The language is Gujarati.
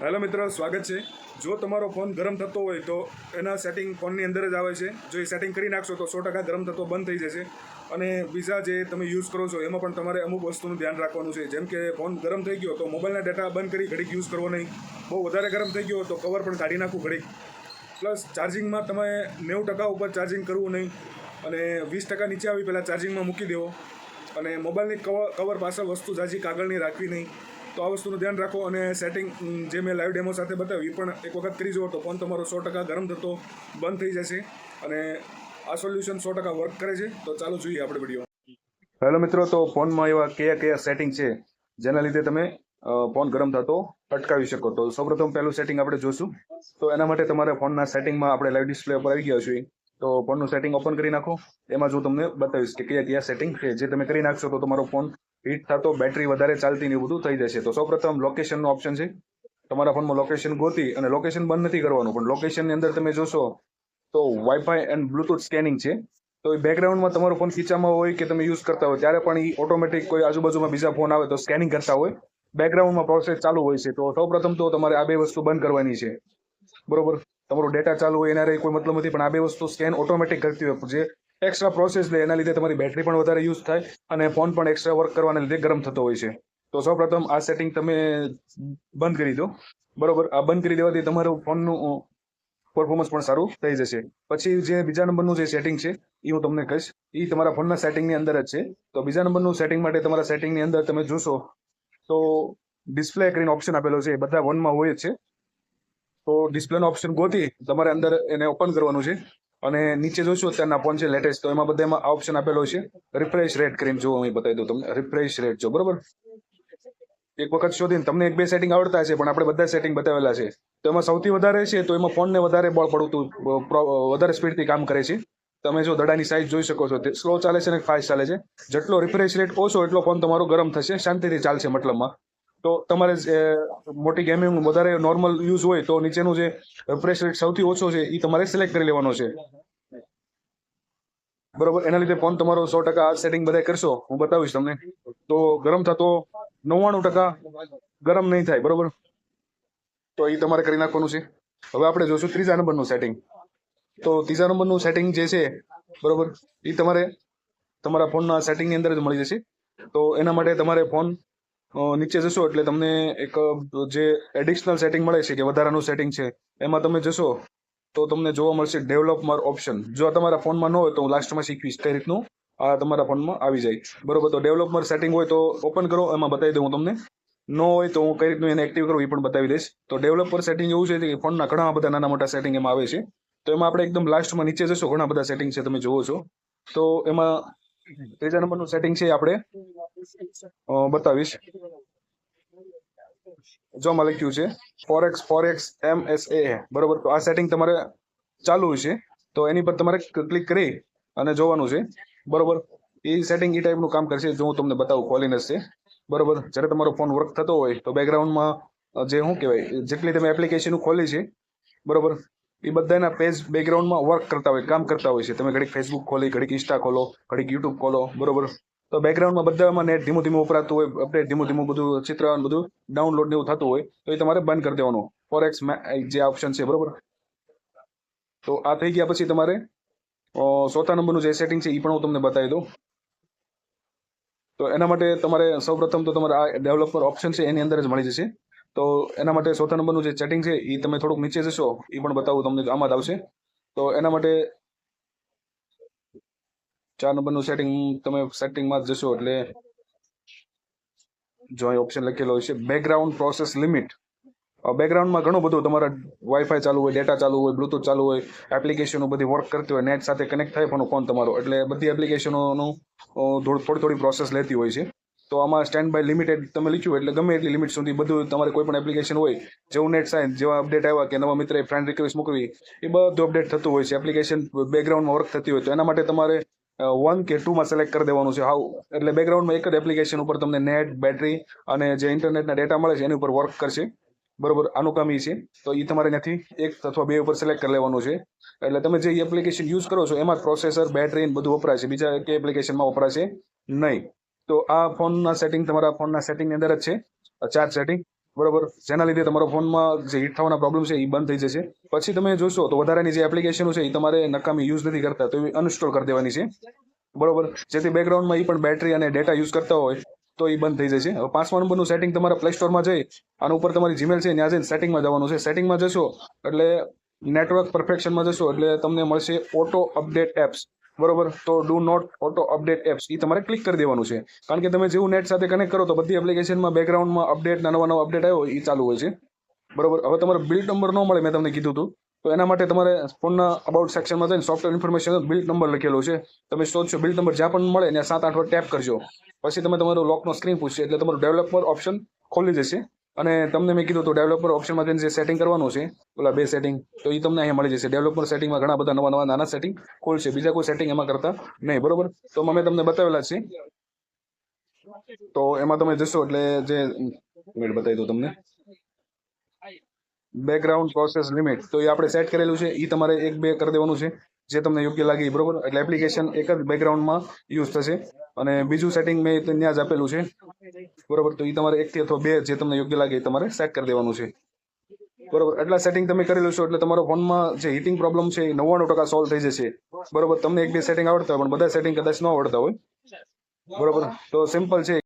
હેલો મિત્રો, સ્વાગત છે. જો તમારો ફોન ગરમ થતો હોય તો એના સેટિંગ ફોનની અંદર જ આવે છે. જો એ સેટિંગ કરી નાખશો તો સો ટકા ગરમ થતો બંધ થઈ જશે. અને બીજા જે તમે યુઝ કરો છો, એમાં પણ તમારે અમુક વસ્તુનું ધ્યાન રાખવાનું છે. જેમ કે ફોન ગરમ થઈ ગયો તો મોબાઈલના ડેટા બંધ કરી ઘડીક યુઝ કરવો નહીં. બહુ વધારે ગરમ થઈ ગયો તો કવર પણ કાઢી નાખવું ઘડીક. પ્લસ ચાર્જિંગમાં તમે નેવું ટકા ઉપર ચાર્જિંગ કરવું નહીં. અને વીસ ટકા નીચે આવી પહેલાં ચાર્જિંગમાં મૂકી દેવો. અને મોબાઈલની કવર કવર પાછળ વસ્તુ જાજી કાગળની રાખવી નહીં. તો આ વસ્તુનું ધ્યાન રાખો અને સેટિંગ જે મેં લાઈવ ડેમો સાથે બતાવ્યું પણ એક વખત કરી જુઓ તો ફોન તમારો સો ટકા ગરમ થતો બંધ થઈ જશે અને આ સોલ્યુશન સો ટકા વર્ક કરે છે, તો ચાલો જોઈએ આપણે વીડિયો હેલો મિત્રો, તો ફોનમાં એવા કયા કયા સેટિંગ છે, જેના લીધે તમે ફોન ગરમ થતો, અટકાવી શકો? તો સૌપ્રથમ પહેલું સેટિંગ આપણે જોશું. તો એના માટે તમારે ફોનના સેટિંગમાં આપણે લાઈવ ડિસ્પ્લે ઉપર આવી ગયા છીએ. તો ફોનનું સેટિંગ ઓપન કરી નાખો. એમાં જો તમને બતાવીશ કે કયા કયા સેટિંગ છે, જે તમે કરી નાખશો, તો તમારો ફોન હીટ થતો બેટરી વધારે ચાલતી ને બધું થઈ જશે. તો સૌપ્રથમ લોકેશનનો ઓપ્શન છે. તમારા ફોનમાં લોકેશન ગોતી અને લોકેશન બંધ નથી કરવાનું. પણ લોકેશનની અંદર તમે જોશો તો વાઈફાઈ એન્ડ બ્લુટૂથ સ્કેનિંગ છે. તો એ બેકગ્રાઉન્ડમાં તમારો ફોન ખીચામાં હોય કે તમે યુઝ કરતા હોય, ત્યારે પણ એ ઓટોમેટિક કોઈ આજુબાજુમાં બીજા ફોન આવે તો સ્કેનિંગ કરતા હોય. બેકગ્રાઉન્ડમાં પ્રોસેસ ચાલુ હોય છે. તો સૌપ્રથમ તો તમારે આ બે વસ્તુ બંધ કરવાની છે. બરોબર? તમારો ડેટા ચાલુ હોય એના કોઈ મતલબ નથી, પણ આ બે વસ્તુ સ્કેન ઓટોમેટિક કરતી હોય. જે એક્સ્ટ્રા પ્રોસેસ લે, એના લીધે તમારી બેટરી પણ વધારે યુઝ થાય અને ફોન પણ એક્સ્ટ્રા વર્ક કરવાના લીધે ગરમ થતો હોય છે. તો સૌપ્રથમ આ સેટિંગ તમે બંધ કરી દો. બરોબર? આ બંધ કરી દેવાથી તમારું ફોનનું પરફોર્મન્સ પણ સારું થઈ જશે. પછી જે બીજા નંબરનું જે સેટિંગ છે એ હું તમને કહીશ. એ તમારા ફોનના સેટિંગની અંદર જ છે. તો બીજા નંબરનું સેટિંગ માટે તમારા સેટિંગની અંદર તમે જોશો, તો ડિસ્પ્લે કરીને ઓપ્શન આપેલો છે એ બધા વનમાં હોય જ છે. તો ડિસ્પ્લેનો ઓપ્શન ગોતી તમારે અંદર એને ઓપન કરવાનું છે. અને નીચે જોશો અત્યારના ફોન છે લેટેસ્ટ તો એમાં બધામાં આ ઓપ્શન આપેલો છે. રિફ્રેશ રેટ કરીને જો હું બતાવી દઉં તમને. રિફ્રેશ રેટ જો, બરોબર? એક વખત શોધીને તમને એક બે સેટિંગ આવડતા છે પણ આપણે બધા સેટિંગ બતાવેલા છે. તો એમાં સૌથી વધારે છે, તો એમાં ફોનને વધારે બળ પડતું વધારે સ્પીડથી કામ કરે છે. તમે જો દડાની સાઇઝ જોઈ શકો છો, તે સ્લો ચાલે છે અને ફાસ્ટ ચાલે છે. જેટલો રિફ્રેશ રેટ ઓછો, એટલો ફોન તમારો ગરમ થશે, શાંતિથી ચાલશે મતલબમાં. તો તમારે મોટી ગેમિંગ વધારે નોર્મલ યુઝ હોય તો નીચેનું જે રિફ્રેશ રેટ સૌથી ઓછો છે એ તમારે સિલેક્ટ કરી લેવાનો છે. બરોબર? એના લીધે ફોન તમારો સો ટકા આ સેટિંગ બધા કરશો હું બતાવીશ તમને. તો ગરમ થતો નવ્વાણું ટકા ગરમ નહીં થાય બરોબર? તો એ તમારે કરી નાખવાનું છે. હવે આપણે જોશું ત્રીજા નંબરનું સેટિંગ તો ત્રીજા નંબરનું સેટિંગ જે છે બરોબર? એ તમારે તમારા ફોનના સેટિંગની અંદર જ મળી જશે. તો એના માટે તમારે ફોન નીચે જશો એટલે તમને એક, જે એડિશનલ સેટિંગ મળે છે કે વધારાનું સેટિંગ છે, એમાં તમે જશો તો તમને જોવા મળશે ડેવલપર ઓપ્શન જો તમારા ફોનમાં ન હોય તો હું લાસ્ટમાં શીખવીશ કઈ રીતનું. આ તમારા ફોનમાં આવી જાય. બરોબર, તો ડેવલપર સેટિંગ હોય તો ઓપન કરો, એમાં બતાવી દઉં હું તમને. ન હોય તો હું કઈ રીતનું એને એક્ટિવ કરું એ પણ બતાવી દઈશ. તો ડેવલપર સેટિંગ એવું છે કે ફોનના ઘણા બધા નાના મોટા સેટિંગ એમાં આવે છે. તો એમાં આપણે એકદમ લાસ્ટમાં નીચે જશો, ઘણા બધા સેટિંગ છે તમે જુઓ છો. તો એમાં ત્રીજા નંબરનું સેટિંગ છે આપણે બતાવીશ. જો આમાં લખ્યું છે? Four X four X M S A બરોબર? તો આ સેટિંગ તમારે ચાલુ છે તો એની પર તમારે ક્લિક કરી અને જોવાનું છે. બરોબર? એ સેટિંગ એ ટાઈપનું કામ કરશે જો હું તમને બતાવું. કોલિનસ છે. બરોબર? જ્યારે તમારો ફોન વર્ક થતો હોય, તો બેકગ્રાઉન્ડમાં જે શું કહેવાય, જેટલી તમે એપ્લિકેશન ખોલી છે, બરોબર? એ બધાના પેજ બેકગ્રાઉન્ડમાં વર્ક કરતા હોય, કામ કરતા હોય છે. તમે ઘડીક ફેસબુક ખોલી, ઘડીક ઇન્સ્ટા ખોલો, ઘડીક યુટ્યુબ ખોલો, બરોબર? તો બેકગ્રાઉન્ડમાં બધામાં નેટ ધીમું ધીમું વપરાતું હોય અપડેટ ધીમું ધીમું બધું ચિત્ર બધું ડાઉનલોડ ને એવું થતું હોય, તો એ તમારે બંધ કરી દેવાનું. ફોરેક્સ જે ઓપ્શન છે, બરોબર? તો આ થઈ ગયા પછી તમારે સોતા નંબરનું જે સેટિંગ છે એ પણ હું તમને બતાવી દઉં. તો એના માટે તમારે સૌપ્રથમ તો તમારે આ ડેવલપર ઓપ્શન છે, એની અંદર જ મળી જશે. તો એના માટે ચોથા નંબરનું જે સેટિંગ છે એ તમે થોડુંક નીચે જશો એ પણ બતાવું તમને, આમાં જ આવશે. તો એના માટે ચાર નંબરનું સેટિંગ તમે સેટિંગમાં જશો એટલે જો અહીં ઓપ્શન લખેલો હોય છે બેકગ્રાઉન્ડ પ્રોસેસ લિમિટ બેકગ્રાઉન્ડમાં ઘણું બધું તમારા વાઈફાઈ ચાલુ હોય ડેટા ચાલુ હોય બ્લુટૂથ ચાલુ હોય એપ્લિકેશનો બધી વર્ક કરતી હોય નેટ સાથે કનેક્ટ થાય પણ ફોન તમારો? એટલે બધી એપ્લિકેશનોનું થોડી થોડી પ્રોસેસ લેતી હોય છે. તો આમાં સ્ટેન્ડ બાય લિમિટેડ તમે લખ્યું એટલે ગમે એટલી લિમિટ સુધી બધું તમારે કોઈ પણ એપ્લિકેશન હોય, જેવું નેટ સાઇન જેવા અપડેટ આવ્યા કે નવા મિત્રએ ફ્રેન્ડ રિક્વેસ્ટ મોકલવી એ બધું અપડેટ થતું હોય છે. એપ્લિકેશન બેકગ્રાઉન્ડમાં વર્ક થતી હોય તો એના માટે તમારે વન કે ટુમાં સિલેક્ટ કરી દેવાનું છે. હાઉ, એટલે બેકગ્રાઉન્ડમાં એક જ એપ્લિકેશન ઉપર તમને નેટ બેટરી અને જે ઇન્ટરનેટના ડેટા મળે છે, એની ઉપર વર્ક કરશે. બરોબર? આનું કામ એ છે. તો એ તમારે ત્યાંથી એક અથવા બે ઉપર સિલેક્ટ કરી લેવાનું છે. એટલે તમે જે એપ્લિકેશન યુઝ કરો છો, એમાં પ્રોસેસર બેટરી બધું વપરાશે બીજા કે એપ્લિકેશનમાં વપરાશે નહીં. તો આ ફોનના સેટિંગ તમારા ફોનના સેટિંગની અંદર જ છે. ચાર સેટિંગ બરોબર? જેના લીધે તમારો ફોનમાં જે હીટ થવાના પ્રોબ્લેમ છે એ બંધ થઈ જશે. પછી તમે જોશો તો વધારાની જે એપ્લિકેશનો છે એ તમારે નકામી યુઝ નથી કરતા, તો એ અનઇન્સ્ટોલ કરી દેવાની છે. બરોબર? જેથી બેકગ્રાઉન્ડમાં એ પણ બેટરી અને ડેટા યુઝ કરતા હોય તો એ બંધ થઈ જશે. હવે પાંચમા નંબરનું સેટિંગ તમારા પ્લે સ્ટોરમાં જઈ, આના ઉપર તમારી જીમેલ છે, ત્યાં જઈને સેટિંગમાં જવાનું છે. સેટિંગમાં જશો એટલે નેટવર્ક પરફેક્શનમાં જશો એટલે તમને મળશે ઓટો અપડેટ એપ્સ બરોબર? તો do not auto update apps એ તમારે ક્લિક કરી દેવાનું છે. કારણ કે તમે જેવું નેટ સાથે કનેક્ટ કરો તો બધી એપ્લિકેશનમાં બેકગ્રાઉન્ડમાં અપડેટ નવા નવા અપડેટ આવ્યો એ ચાલુ હોય છે. બરોબર? હવે તમારે બિલ્ડ નંબર ન મળે, મેં તમને કીધું હતું. તો એના માટે તમારે ફોનના અબાઉટ સેક્શનમાં જઈને સોફ્ટવેર ઇન્ફોર્મેશન બિલ્ડ નંબર લખેલો છે. તમે શોધશો બિલ્ડ નંબર જ્યાં પણ મળે, ત્યાં સાત આઠ વાર ટેપ કરજો. પછી તમે તમારો લોકનો સ્ક્રીન પૂછશે, એટલે તમારું ડેવલપર ઓપ્શન ખોલી જશે. અને તમને મેં કીધું તો ડેવલપર ઓપ્શનમાં જઈને જે સેટિંગ કરવાનું છે, ઓલા બે સેટિંગ તો એ તમને અહીંયા મળી જશે. ડેવલપર સેટિંગમાં ઘણા બધા નવા નવા નાના સેટિંગ ખોલશે બીજા કોઈ સેટિંગ એમાં કરતા નહીં, બરોબર? તો અમે તમને બતાવેલા છે. તો એમાં તમે જશો એટલે જે મિનિટ બતાવી દઉં તમને. બેકગ્રાઉન્ડ પ્રોસેસ લિમિટ તો એ આપણે સેટ કરેલું છે. એ તમારે એક બે કરી દેવાનું છે, જે તમને યોગ્ય લાગે બરોબર? એટલે એપ્લિકેશન એક જ બેકગ્રાઉન્ડમાં યુઝ થશે. અને બીજું સેટિંગ મેં ત્યાં જ આપેલું છે. બરોબર, તો એ તમારે એકથી અથવા બે જે તમને યોગ્ય લાગે એ તમારે સેટ કરી દેવાનું છે. બરોબર એટલા સેટિંગ તમે કરી લેશો એટલે તમારો ફોનમાં જે હીટિંગ પ્રોબ્લેમ છે એ નવ્વાણું ટકા સોલ્વ થઈ જશે. બરોબર, તમને એક બે સેટિંગ આવડતા હોય, પણ બધા સેટિંગ કદાચ ન આવડતા હોય. બરોબર, તો સિમ્પલ છે.